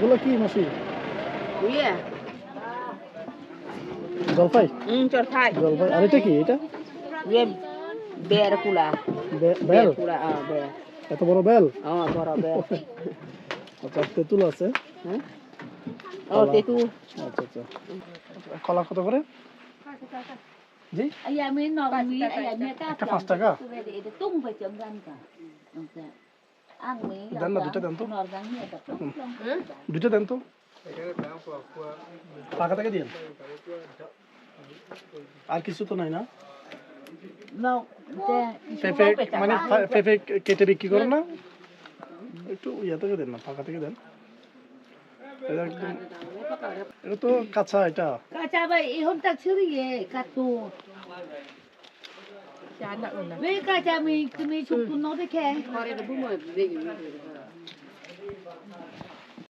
এগুলো কি মাসি? ইয়ে। জলপাই হুম চরফাই জলপাই আর এটা কি? এটা? ইয়ে বের কুলা। বেল? কুলা আ বের এত বড় বেল? ও বড় বের আচ্ছা তেঁতুল আছে। হ্যাঁ? ও তেতু আচ্ছা আচ্ছা। কলা কত করে? জি? ayah ni tak একটা পাঁচ টাকা? Tu ada ada tung দেন না দুটো দেন তো. দুটো দেন তো। টাকা থেকে দিন আর কিছু তো নাই না. পেঁপে মানে পেঁপে কেটে বিক্রি করেন না। একটু ইয়ে থেকে দেন না ফাঁকা থেকে দেন। এটা তো কাঁচা এটা। Kaca chả nặng này. Mấy cái chả mình mình chụp nó thế kìa. Họ đây là bún mì